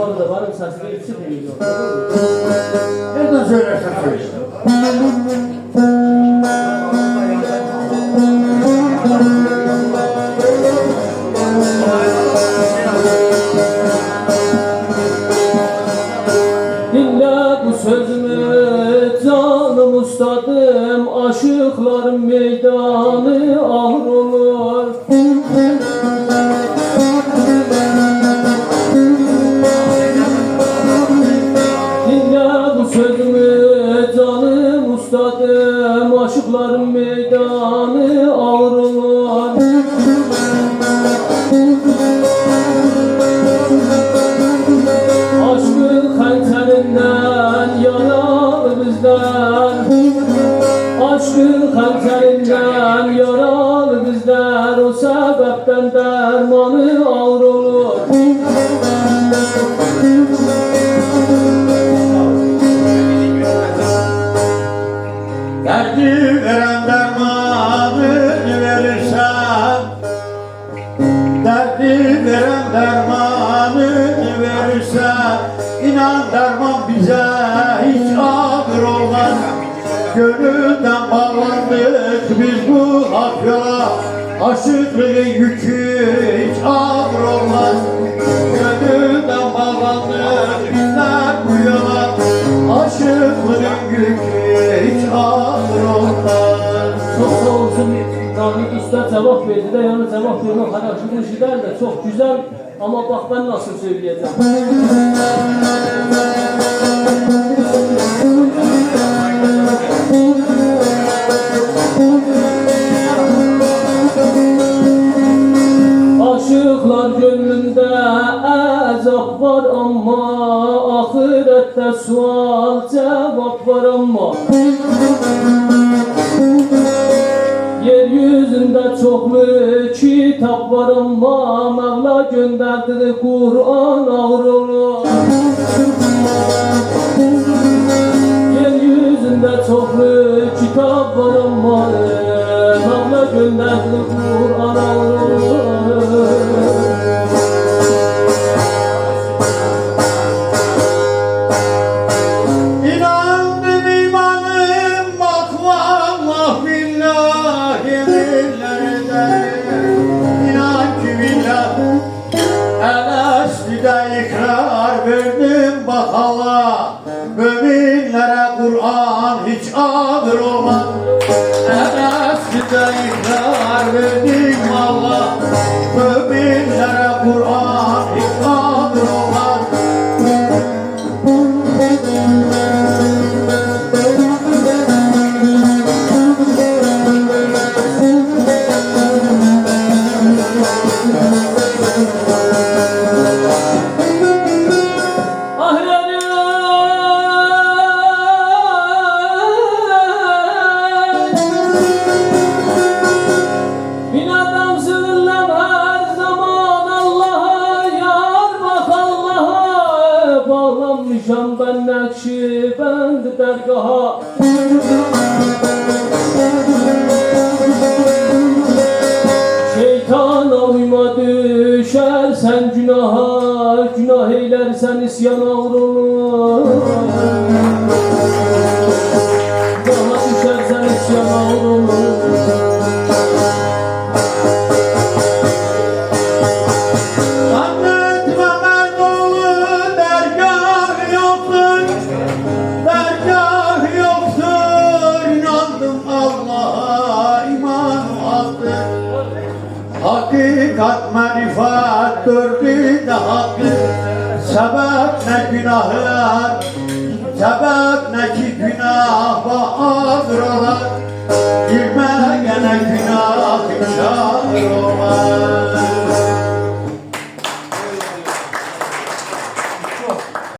yukarıda benim sesime çıkmıyor. Nereden söylersen söyle. Dinle bu sözümü canım ustadım Aşıkların meydanı Aşıkların meydanı ağır olur Aşkın hançerinden yaralı bizler Aşkın hançerinden yaralı bizler O sebepten dermanı ağır veren dermanını verirsen Derdi veren dermanını verirsen. İnan derman bize hiç ağır olmaz. Gönülden bağlandık biz bu hak yola. Aşıklığın yükü hiç ağır olmaz. Gönülden cevap verdi de yani cevap vermek hani açılmış gider de çok güzel ama bak ben nasıl söyleyeceğim. Aşıklar gönlünde azap var ama Ahirette sual cevap var ama Yeryüzünde çok mu kitap var ama Mevla gönderdi Kur'an ağır Kur'an hiç ağır olmaz. El üstüde ikrar verdim ben Nakşibendi dergaha. Şeytana uyma düşersen günaha Günah eylersen isyana uğrulur Günaha Sebep ne günahlar Sebep ne ki günah Bahadır olan Girme günah